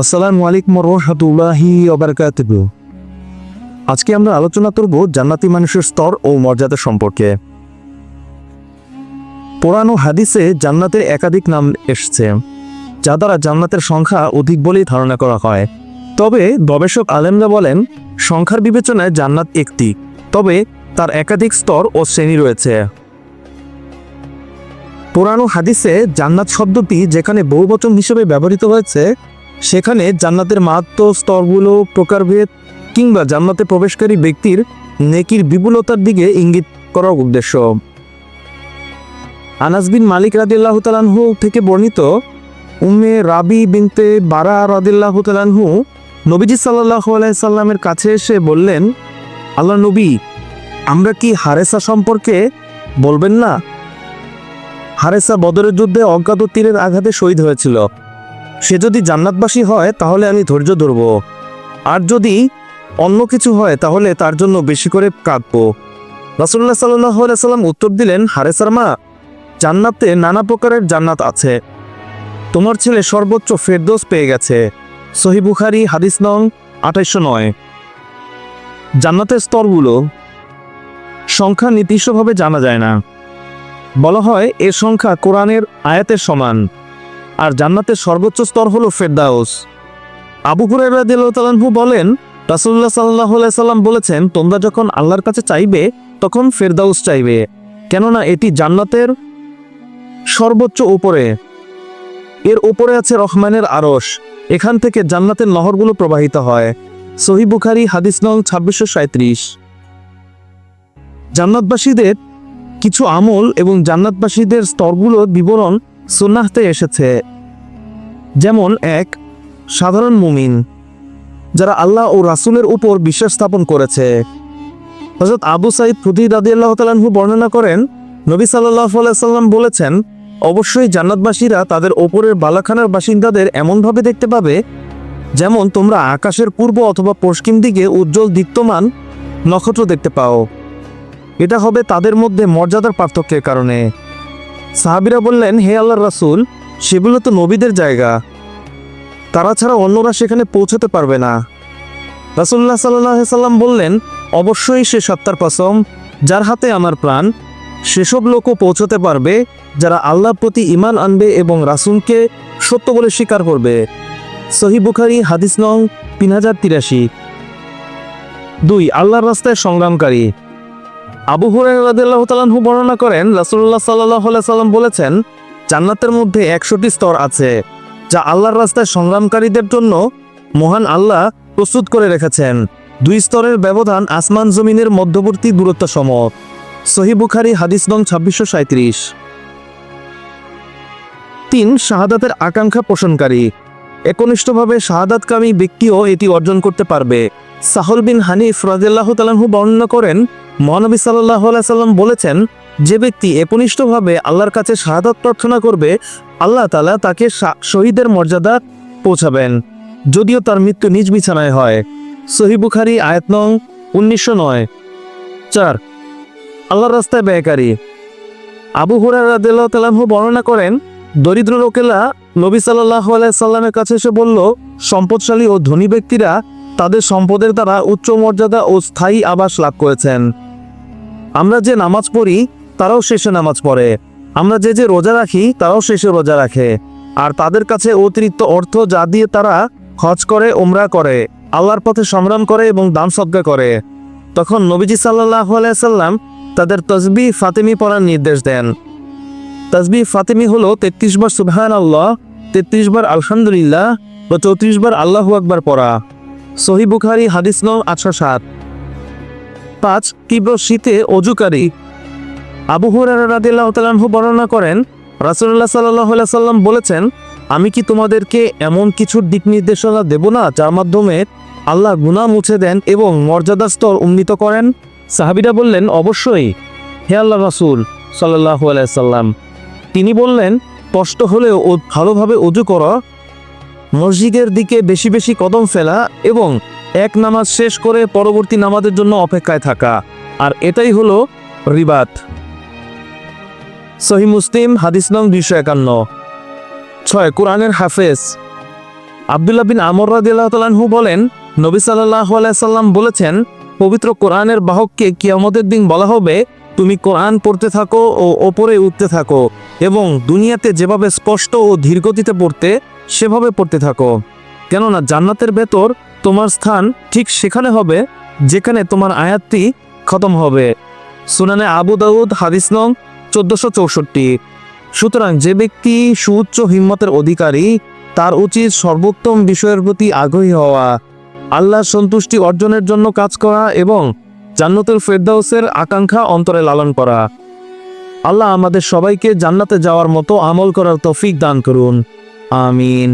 আসসালামু আলাইকুম রহমতুল্লাহি ওবরকাতুহু। আজকে আমরা আলোচনা করব জান্নাতি মানুষের স্তর ও মর্যাদা সম্পর্কে। পুরানো হাদিসে জান্নাতের একাধিক নাম এসছে, যা দ্বারা জান্নাতের সংখ্যা অধিক বলেই ধারণা করা হয়। তবে গবেষক আলেমরা বলেন, সংখ্যার বিবেচনায় জান্নাত একটি, তবে তার একাধিক স্তর ও শ্রেণি রয়েছে। পুরানো হাদিসে জান্নাত শব্দটি যেখানে বহুবচন হিসেবে ব্যবহৃত হয়েছে সেখানে জান্নাতের মাহাত্ম স্তরগুলো প্রকারভেদ কিংবা জান্নাতে প্রবেশকারী ব্যক্তির নেকির বিপুলতার দিকে ইঙ্গিত করার উদ্দেশ্য। আনাস বিন মালিক রাদিল্লাহ তালানহু থেকে বর্ণিত উম্মে রাবি বিনতে বারা রাদিল্লাহ তালানহু নবীজি সাল্লাহ সাল্লামের কাছে এসে বললেন, আল্লাহ নবী, আমরা কি হারেসা সম্পর্কে বলবেন না? হারেসা বদরের যুদ্ধে অজ্ঞাত তীরের আঘাতে শহীদ হয়েছিল। সে যদি জান্নাতবাসী হয়, তাহলে আমি ধৈর্য ধরব। আর যদি অন্য কিছু হয়, তাহলে তার জন্য বেশি করে কাঁদব। রাসুল্লাহ সাল্লাহ সাল্লাম উত্তর দিলেন হারেসার মা জান্নাতে নানা প্রকারের জান্নাত আছে। তোমার ছেলে সর্বোচ্চ ফেরদোস পেয়ে গেছে। সহি বুখারি, হাদিস নং আঠাইশো নয়। জান্নাতের স্তরগুলো সংখ্যা নির্দিষ্টভাবে জানা যায় না। বলা হয়, এর সংখ্যা কোরআনের আয়াতের সমান। আর জান্নাতের সর্বোচ্চ স্তর হল ফেরদাউস। আবু হুরাইরাদিল্লাহু বলেন রাসুল্লাহ সাল্লাহ সাল্লাম বলেছেন, তোমরা যখন আল্লাহর কাছে চাইবে, তখন ফেরদাউস চাইবে। কেননা এটি জান্নাতের সর্বোচ্চ উপরে। এর উপরে আছে রহমানের আরশ। এখান থেকে জান্নাতের নহরগুলো প্রবাহিত হয়। সহি বুখারি, হাদিস নং ছাব্বিশশো সাঁত্রিশ জান্নাতবাসীদের কিছু আমল এবং জান্নাতবাসীদের স্তরগুলোর বিবরণ সুন্নাহতে এসেছে। যেমন এক, সাধারণ মুমিন, যারা আল্লাহ ও রাসূলের উপর বিশ্বাস স্থাপন করেছে। হজরত আবু সাইদ ফুদি রাদি আল্লাহ তালাহু বর্ণনা করেন, নবী সাল্লাহ সাল্লাম বলেছেন, অবশ্যই জান্নাতবাসীরা তাদের ওপরের বালাখানার বাসিন্দাদের এমনভাবে দেখতে পাবে, যেমন তোমরা আকাশের পূর্ব অথবা পশ্চিম দিকে উজ্জ্বল দীপ্তমান নক্ষত্র দেখতে পাও। এটা হবে তাদের মধ্যে মর্যাদার পার্থক্যের কারণে। সাহাবিরা বললেন, হে আল্লাহ রাসূল সেগুলো তো নবীদের জায়গা। তারা ছাড়া অন্যরা সেখানে পৌঁছতে পারবে না। রাসুল্লাহ সাল্লাহ সাল্লাম বললেন, অবশ্যই সে সত্তার কসম, যার হাতে আমার প্রাণ, সেসব লোকও পৌঁছতে পারবে যারা আল্লাহর প্রতি ইমান আনবে এবং রাসুলকে সত্য বলে স্বীকার করবে। সহি বুখারি, হাদিস নং তিন হাজার তিরাশি। দুই, আল্লাহর রাস্তায় সংগ্রামকারী। আবু তাআলাহু বর্ণনা করেন, রাসূলুল্লাহ সাল্লাহ সাল্লাম বলেছেন জান্নাতের মধ্যে একশোটি স্তর আছে, যা আল্লাহর রাস্তায় সংগ্রামকারীদের জন্য মহান আল্লাহ প্রস্তুত করে রেখেছেন। দুই স্তরের ব্যবধান আসমান জমিনের মধ্যবর্তী দূরত্ব সম সহি বুখারি, হাদিস নং ছাব্বিশশো সাঁত্রিশ তিন, শাহাদাতের আকাঙ্ক্ষা পোষণকারী। একনিষ্ঠভাবে শাহাদাতকামী ব্যক্তিও এটি অর্জন করতে পারবে। সাহল বিন হানিফ রাজিয়াল্লাহ তালাহু বর্ণনা করেন, মহানবী সাল্লাহ সাল্লাম বলেছেন যে ব্যক্তি একনিষ্ঠভাবে আল্লাহর কাছে শাহাদাত প্রার্থনা করবে, আল্লাহ তালা তাকে শহীদের মর্যাদা পৌঁছাবেন। যদিও তার মৃত্যু নিজ বিছানায় হয়। সহি বুখারি আয়াত নং উনিশশো নয়। চার। আল্লাহর রাস্তায় ব্যয়কারী। আবু হুরার রাদিল্লাহ তালাহু বর্ণনা করেন, দরিদ্র লোকেরা নবী সাল্লাহ সাল্লামের কাছে এসে বলল, সম্পদশালী ও ধনী ব্যক্তিরা তাদের সম্পদের দ্বারা উচ্চ মর্যাদা ও স্থায়ী আবাস লাভ করেছেন। আমরা যে নামাজ পড়ি তারাও শেষে নামাজ পড়ে। আমরা যে যে রোজা রাখি, তারাও শেষে রোজা রাখে। আর তাদের কাছে অতিরিক্ত অর্থ যা দিয়ে তারা হজ করে ওমরা করে, আল্লাহর পথে সংগ্রাম করে এবং দান সদ্গা করে। তখন নবীজি সাল্লাহ সাল্লাম তাদের তসবি ফাতেমি পড়ার নির্দেশ দেন। তসবি ফাতেমি হল তেত্রিশ বার সুবহান আল্লাহ তেত্রিশ বার আলহামদুলিল্লাহ ও চৌত্রিশ বার আল্লাহু আকবার পড়া। সহি বুখারি হাদিস নং আটশো সাত। পাঁচ, তীব্র শীতে অজুকারী আবু হুরারাদিল্লাহু বর্ণনা করেন রাসুল্লাহ সাল্লাহ সাল্লাম বলেছেন, আমি কি তোমাদেরকে এমন কিছুর দিক নির্দেশনা দেব না, যার মাধ্যমে আল্লাহ গুনাহ মুছে দেন এবং মর্যাদার স্তর উন্নীত করেন? সাহাবিরা বললেন, অবশ্যই। হে আল্লাহ রাসুল সাল্লাহ সাল্লাম তিনি বললেন, কষ্ট হলেও ভালোভাবে অজু করো, মসজিদের দিকে বেশি বেশি কদম ফেলা এবং এক নামাজ শেষ করে পরবর্তী নামাজের জন্য অপেক্ষায় থাকা। আর এটাই হলো রিবাত। সহি মুসলিম, হাদিস নং দুইশো একান্ন। ছয়, কোরআনের হাফেজ। আবদুল্লাহ বিন আমর রাদিয়াল্লাহু বলেন, নবী সাল্লাল্লাহু আলাইহি সাল্লাম বলেছেন, পবিত্র কোরআনের বাহককে কিয়ামতের দিন বলা হবে, তুমি কোরআন পড়তে থাকো ও ওপরে উঠতে থাকো এবং দুনিয়াতে যেভাবে স্পষ্ট ও ধীরগতিতে পড়তে, সেভাবে পড়তে থাকো। কেননা জান্নাতের ভেতর তোমার স্থান ঠিক সেখানে হবে, যেখানে তোমার আয়াতটি খতম হবে। সুনানে আবু দাউদ, হাদিস নং চোদ্দশো চৌষট্টি। সুতরাং যে ব্যক্তি সুউচ্চ হিম্মতের অধিকারী, তার উচিত সর্বোত্তম বিষয়ের প্রতি আগ্রহী হওয়া, আল্লাহর সন্তুষ্টি অর্জনের জন্য কাজ করা এবং জান্নাতুল ফেরদাউসের আকাঙ্ক্ষা অন্তরে লালন করা। আল্লাহ আমাদের সবাইকে জান্নাতে যাওয়ার মতো আমল করার তৌফিক দান করুন। আমিন।